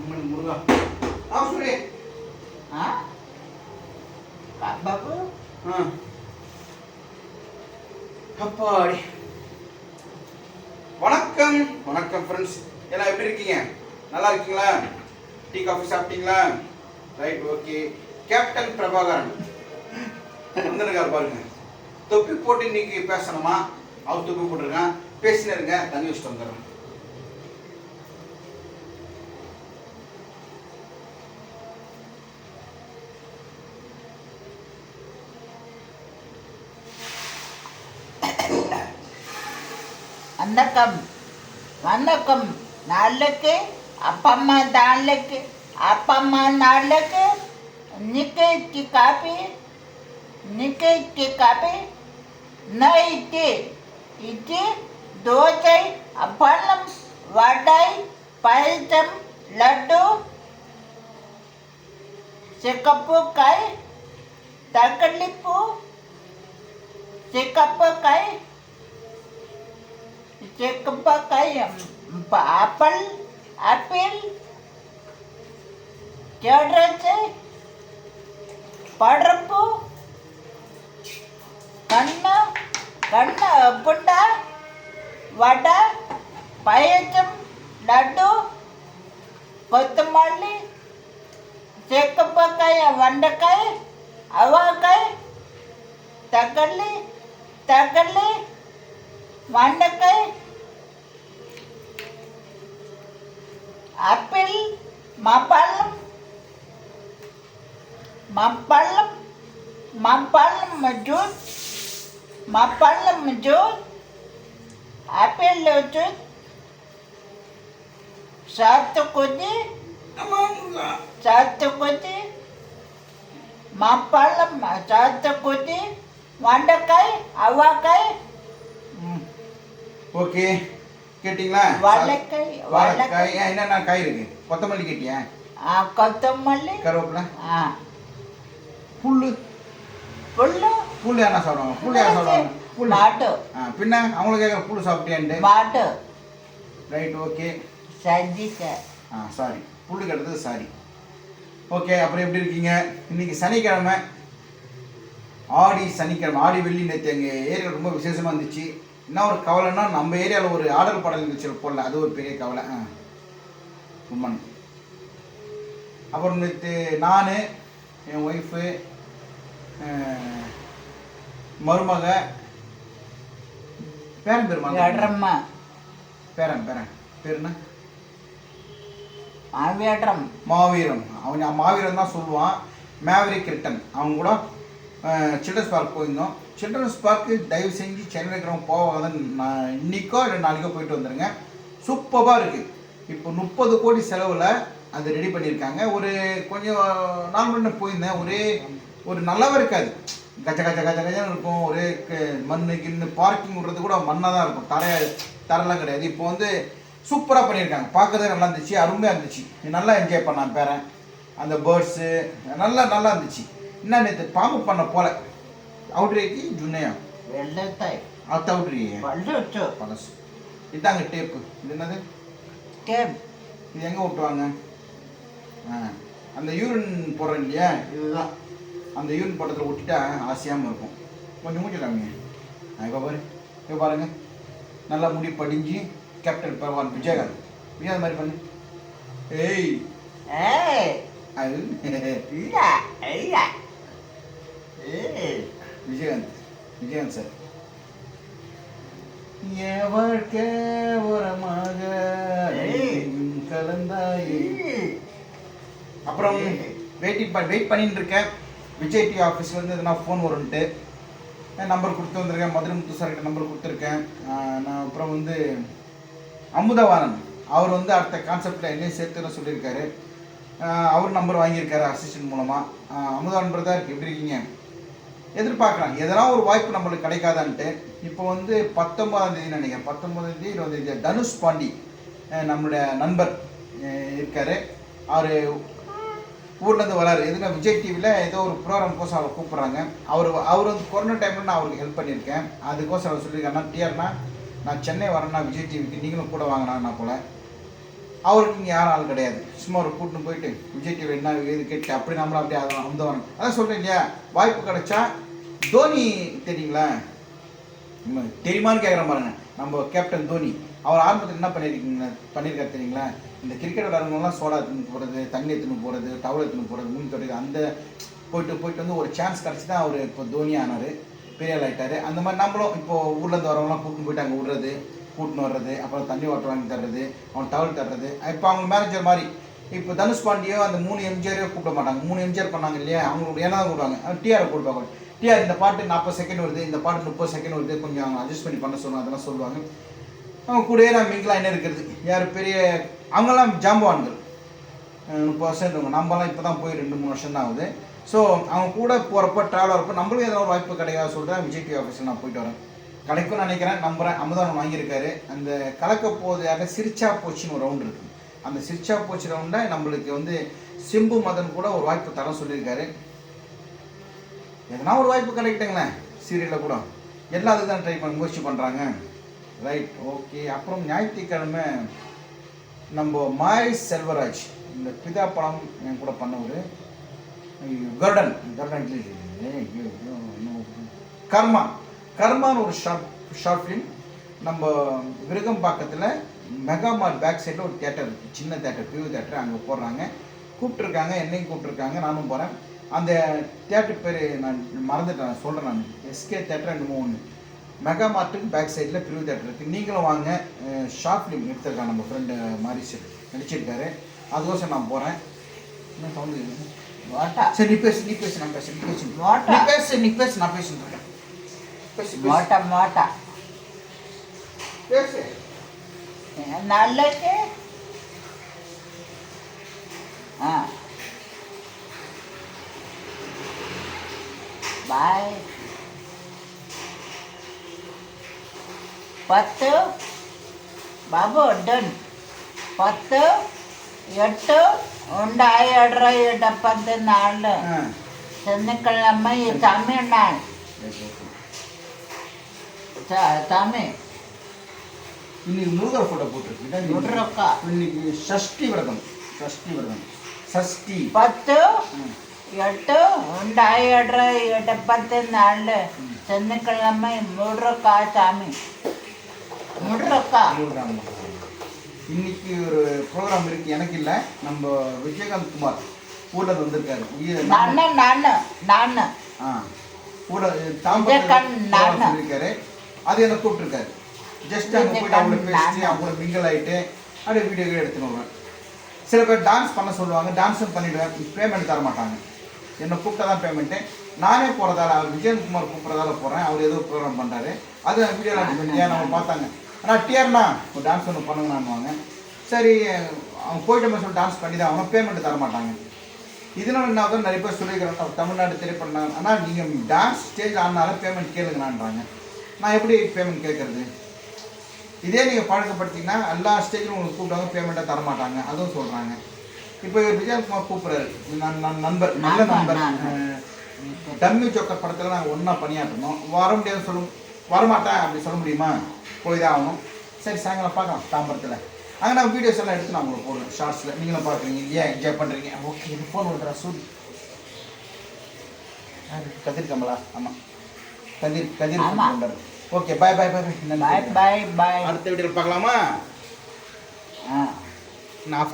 அம்மன் முருகா. ஆ சுரே ஆ? பாபு? ஆ. அப்பாடி. வணக்கம். வணக்கம் ஃப்ரெண்ட்ஸ் எல்லாம் எப்படி இருக்கீங்க? நல்லா இருக்கீங்களா? டீ காஃபி சாப்பிட்டீங்களா? Right okay. கேப்டன் பிரபாகரன். வந்திருக்காரு பாருங்க. தொப்பி போட்டு இன்னைக்கு பேசணுமா? அவர் தொப்பி போட்டிருக்கான். பேசினே இருங்க. தண்ணி வச்சுட்டு வந்துடுறேன். வணக்கம் வணக்கம் நாளைக்கு அப்பா அம்மா நாளைக்கு அப்பா அம்மா நாளைக்கு நிக்கி காப்பி நிக்கி copy night idli dosa appalam vada payasam laddu சிக்கப்பூக்காய் தக்களிப்பூ சிக்கப்பூக்காய் Jacob kayo. Paapal? Apple? Kyodrache? Padrapu? Kanna? Kanna? Bunda? Vada? Payacham? Laddu? Kotamali? Jacob kayo. Vandakay? Awakay? தக்காளி வெண்டைக்காய் ஆப்பிள் மாம்பழம் மாம்பழம் மாம்பழம் ஜூஸ் மாம்பழம் ஜூஸ் ஆப்பிள் ஜூஸ் சாத்துக்குடி சாத்துக்குடி மாம்பழம் சாத்துக்குடி வெண்டைக்காய் அவக்காய் ம், ஓகே. கேட்டிங்களா? வாழைக்காய் வாழைக்காய் என்னென்ன காய் இருக்கு? கொத்தமல்லி கேட்டியா? கொத்தமல்லி. கருவேப்பிலை. ஆ. புல்லு. புல்லு. புல்லு என்ன சாப்பிடுவாங்க? புல்லு யார் சாப்பிடுவாங்க? புல்லு. மாட்டு ஆ பின்ன அவங்களுக்கு கேட்குற புல்லு சாப்பிட்டியான்ட்டு? மாட்டு ரைட் ஓகே. சஜிக்க ஆ சாரி. புல்லு கெடுத்தது சாரி. ஓகே அப்புறம் எப்படி இருக்கீங்க? இன்னைக்கு சனிக்கிழமை. ஆடி சனிக்கிழமை. ஆடி வெள்ளி நேற்று எங்கள் ஏரியாவில் ரொம்ப விசேஷமாக இருந்துச்சு. என்ன ஒரு கவலைன்னா நம்ம ஏரியாவில் ஒரு ஆடல் பாடல் நிகழ்ச்சியில் போடல. அது ஒரு பெரிய கவலை. ஆ. உண்மன் அப்புறம் நேற்று நான் என் ஒய்ஃபு மருமக பேரன் எட்ரம்மா பேரன் பேரன். பேர் என்ன? மாவியட்ரம் மாவீரன். அவன் மாவீரன் தான் சொல்லுவான். மேவரிக் ரிட்டன் அவங்க கூட சில்ட்ரன்ஸ் பார்க் போயிருந்தோம். சில்ட்ரன்ஸ் பார்க்கு தயவு செஞ்சு சென்னை இருக்கிறவங்க போவாங்கன்னு நான் இன்னைக்கோ இல்லை நாளைக்கோ போயிட்டு வந்துடுங்க சூப்பராக இருக்குது இப்போ முப்பது கோடி செலவில் அது ரெடி பண்ணியிருக்காங்க. ஒரு கொஞ்சம் நாள் முன்ன போயிருந்தேன். ஒரே ஒரு நல்லாவே இருக்காது. கச்ச கச்ச கச்ச கச்சன்னு இருக்கும். ஒரே க- மண்ணு கிண்ணு பார்க்கிங் விடுறது கூட மண்ணாக தான் இருக்கும். தரைய தரெல்லாம் கிடையாது. இப்போ வந்து சூப்பராக பண்ணியிருக்காங்க. பார்க்கறதே நல்லா இருந்துச்சு. அருமையாக இருந்துச்சு. நல்லா என்ஜாய் பண்ணான் பேரன். அந்த பேர்ட்ஸு நல்லா நல்லா இருந்துச்சு. என்ன நேற்று பாம்பு பண்ண போல. அவுட்ரேக்கு ஜுன்னையா அவுட்ரியே பல்லுச்சு. பழசு. இதாங்க டேப்பு இது என்னது? கேம் இது எங்கே விட்டுவாங்க ஆ அந்த யூரின் போடுறேன் இல்லையா? இதுதான். அந்த யூரின் படத்தில் ஒட்டிட்டா ஆசையாமல் இருக்கும். கொஞ்சம் மூச்சு காமிங்க ஆ இப்போ பாரு. இப்போ பாருங்க. நல்லா முடி படிஞ்சு கேப்டன் பகவான் விஜயகாந்த். விஜயகாந்த் மாதிரி பண்ணு. ஏய். ஏய். அது இல்ல இல்ல. ஏய் விஜயகாந்த் விஜயகாந்த் சார். என் வாழ்க்கை உரமாக கலந்தாயே. அப்புறம் வெயிட்டிங் பண்ணி வெயிட் பண்ணிட்டு இருக்கேன் விஜய் டி ஆஃபீஸ்லேருந்து எதனா ஃபோன் வரும்ன்ட்டு. நம்பர் கொடுத்து வந்திருக்கேன். மதுரை முத்து சார்கிட்ட நம்பர் கொடுத்துருக்கேன். நான் அப்புறம் வந்து அமுதவாணன். அவர் வந்து அடுத்த கான்செப்டில் என்னையும் சேர்த்துன்னு சொல்லியிருக்காரு. அவர் நம்பர் வாங்கியிருக்காரு அசிஸ்டன்ட் மூலமாக அமுதவான் பிரதர் எப்படி இருக்கீங்க? எதிர்பார்க்குறாங்க எதனா ஒரு வாய்ப்பு நம்மளுக்கு கிடைக்காதான்ட்டு. இப்போ வந்து பத்தொன்பதாம் தேதி நினைக்கிறேன். பத்தொன்பதாம் தேதி இருபது தேதி தனுஷ் பாண்டி நம்மளுடைய நண்பர் இருக்கார் இருக்காரு. அவர் ஊர்லேருந்து வராரு. எதுனா விஜய் டிவியில் ஏதோ ஒரு ப்ரோக்ராம் கோசம் அவரை கூப்பிட்றாங்க. அவர் அவர் வந்து கொரோனா டைமில் நான் அவருக்கு ஹெல்ப் பண்ணியிருக்கேன். அதுக்கோசம் அவர் சொல்லியிருக்காருன்னா டிஆர்னா நான் சென்னை வரேன்னா விஜய் டிவிக்கு நீங்களும் கூட வாங்கினா போல. அவருக்கு இங்கே யாரும் ஆள் கிடையாது. சும்மா ஒரு கூட்டின்னு போயிட்டு விஜய் டிவி என்ன இது கேட்டு அப்படி நம்மள அப்படியே அதான் அந்த அதான் சொல்கிறேன் இல்லையா? வாய்ப்பு கிடைச்சா தோனி தெரியுங்களா? தெரியுமான்னு கேட்குற பாருங்க. நம்ம கேப்டன் தோனி அவர் ஆரம்பத்தில் என்ன பண்ணியிருக்கீங்க பண்ணியிருக்காரு தெரியுங்களா? இந்த கிரிக்கெட் விளையாடுறவங்களாம் சோடா எடுத்துன்னு போகிறது தண்ணி எடுத்துன்னு போகிறது டவல் எடுத்துன்னு போகிறது மூணு தொட்டி அந்த போயிட்டு போயிட்டு வந்து ஒரு சான்ஸ் கிடச்சி தான் அவர் இப்போ தோனி ஆனார் பெரிய ஆகிட்டார் அந்த மாதிரி நம்மளும் இப்போ ஊர்லேருந்து வரவங்களாம் கூப்பிட்டு போயிட்டு அங்கே விடுறது கூட்டின்னு வர்றது அப்புறம் தண்ணி வாட்டர் வாங்கி தர்றது அவன் டவல் தர்றது. இப்போ அவங்க மேனேஜர் மாதிரி இப்போ தனுஷ் பாண்டியோ அந்த மூணு எம்ஜிஆரையோ கூப்பிட மாட்டாங்க. மூணு எம்ஜிஆர் பண்ணாங்க இல்லையா? அவங்களோட என்ன தான் கூப்பிடுவாங்க. டிஆர் கூப்பிடுவாங்க டிஆர் இந்த பாட்டு நாற்பது செகண்ட் வருது இந்த பாட்டு முப்பது செகண்ட் வருது கொஞ்சம் அவங்க அட்ஜஸ்ட் பண்ணி பண்ண சொல்லணும் அதெல்லாம் சொல்லுவாங்க. அவங்க கூடயே நான் மிங்கிலாம் என்ன இருக்கிறது. யார் பெரிய அவங்கெல்லாம் ஜாம்பவான்கள். முப்பது வருஷம் இருந்தவங்க. நம்மலாம் இப்போ தான் போய் ரெண்டு மூணு வருஷம் தான் ஆகுது. ஸோ அவங்க கூட போகிறப்ப ட்ராவல் ஆகிறப்ப நம்மளும் ஏதாவது ஒரு வாய்ப்பு கிடையாது சொல்கிறேன் விஜய் டிவி ஆஃபீஸில் நான் போயிட்டு வரேன். கிடைக்கும்னு நினைக்கிறேன் நம்புறேன் அமுதானம் வாங்கியிருக்காரு. அந்த கலக்க போதையாக சிரிச்சா போச்சுன்னு ஒரு ரவுண்ட் இருக்குது அந்த சிரிச்சா போச்சு ரவுண்டை நம்மளுக்கு வந்து சிம்பு மதன் கூட ஒரு வாய்ப்பு தர சொல்லியிருக்காரு. எதனா ஒரு வாய்ப்பு கிடைக்கிட்டேங்களேன் சீரியலில் கூட. எல்லா இதுதான் தான் ட்ரை பண்ண முயற்சி பண்ணுறாங்க ரைட் ஓகே அப்புறம் ஞாயிற்றுக்கிழமை நம்ம மாய் செல்வராஜ் இந்த பிதா படம் என் கூட பண்ணவர். கருடன் கர்டன் கர்டன் ஐயோ, ஐயோ, கர்மா. கர்மான்னு ஒரு ஷார்ட் ஷார்ட் ஃபிலிம் நம்ம விருகம்பாக்கத்தில் மெகாமார்ட் பேக் சைடில் ஒரு தேட்டர் இருக்குது சின்ன தேட்டர் பியூ தேட்டர் அங்கே போடுறாங்க. கூப்பிட்ருக்காங்க என்னையும் கூப்பிட்ருக்காங்க நானும் போகிறேன் அந்த தேட்டர் பேர் நான் மறந்துட்டேன் சொல்கிறேன் நான். எஸ்கே தேட்டர் என்னமோ ஒன்று மெகா மார்ட்டுக்கு பேக் சைடில் பிரிவு தேட்டர் இருக்குது நீங்களும் வாங்க. ஷார்ட் ஃபிலிம் எடுத்திருக்காங்க நம்ம ஃப்ரெண்டு மாரிஸ் நடிச்சிருக்காரு. அதுக்கோசம் நான் போகிறேன் என்ன சவுண்டு சரி நீ பேசு நீ பேசு நான் பேசு நீ பேசு. நீ பேசு நீ பேசு நான் பேசுறேன் பேசு பேசு மோட்டா மோட்டா நல்லது ஆ பாய் பத்து பாபு டன் பத்து எட்டு ഉണ്ടായിടറ ഇടപ്പത്തിനാള് ചെന്നിക്കള്ളമ്മ ഈ തമിഴ്നാട് ತಾಮೆ இன்னைக்கு முருகர் ஃபோட்டோ போட்டிருக்கு முருகக்கா. இன்னைக்கு சஷ்டி விரதம். சஷ்டி விரதம். சஷ்டி பத்து எட்டு ரெண்டாயிரம் எட்டு பத்து நாலு. சனிக்கிழமை முருகக்கா சாமி. முருகக்கா. இன்னைக்கு ஒரு ப்ரோக்ராம் இருக்கு. எனக்கு இல்லை. நம்ம விஜயகாந்த் குமார் கூட வந்திருக்காரு. நானு நானு நானு. ஆ. கூட தாம்பரம் இருக்காரு அது என்ன கூப்பிட்டுருக்காரு. ஜஸ்ட் அங்கே போயிட்டு அவங்கள விஜயகாந்த் பேசி நானா? அவங்கள மிங்கிள் ஆகிட்டு அப்படியே வீடியோ எடுத்துன்னு வருவேன். சில பேர் டான்ஸ் பண்ண சொல்லுவாங்க டான்ஸும் பண்ணிவிடுவேன் பேமெண்ட் தர மாட்டாங்க. என்னை கூப்பிட்டா தான் பேமெண்ட்டு நானே போகிறதால விஜயகுமார் கூப்பிட்றதால போகிறேன் அவர் ஏதோ ப்ரோக்ராம் பண்ணுறாரு அது வீடியோவில் ஏன் நம்ம பார்த்தாங்க. ஆனால் டிஆர்னா ஒரு டான்ஸ் ஒன்று பண்ணுங்கன்னான்னுவாங்க சரி அவங்க போயிட்டு சொல்லி டான்ஸ் பண்ணி தான் அவங்க பேமெண்ட் தர மாட்டாங்க. இதனால என்ன ஆகுது நிறைய பேர் சொல்லியிருக்கிறேன் தமிழ்நாடு திரைப்படம் ஆனால் நீங்கள் டான்ஸ் ஸ்டேஜ் ஆனாலும் பேமெண்ட் கேளுங்கண்ணான்றாங்க. நான் எப்படி பேமெண்ட் கேட்குறது? இதே நீங்கள் பழக்கப்படுத்திங்கன்னா எல்லா ஸ்டேஜிலும் உங்களுக்கு கூப்பிட்டாங்க பேமெண்ட்டை தர மாட்டாங்க அதுவும் சொல்கிறாங்க இப்போ விஜயகுமார் கூப்பிட்றாரு. நண்பர் நல்ல நண்பர். டம்மி ஜோக்கர் படத்தில் நாங்கள் ஒன்றா பணியாற்றணும் வர முடியாது சொல்ல வரமாட்டேன் அப்படி சொல்ல முடியுமா? போய் தான் ஆகணும் சரி சாயங்காலம் பார்க்கலாம் தாம்பரத்தில். அங்கே நான் வீடியோஸ் எல்லாம் எடுத்து நான் உங்களுக்கு போடுவேன் ஷார்ட்ஸில் நீங்களும் பார்க்குறீங்க. ஏன் என்ஜாய் பண்ணுறீங்க ஓகே இது ஃபோன் விடுறா சூரி. கதிர் கமலா ஆமாம் Kathir Kathir. Okay bye bye bye bye bye bye அடுத்த வீட்டில் பார்க்கலாமா? ஆ. நான்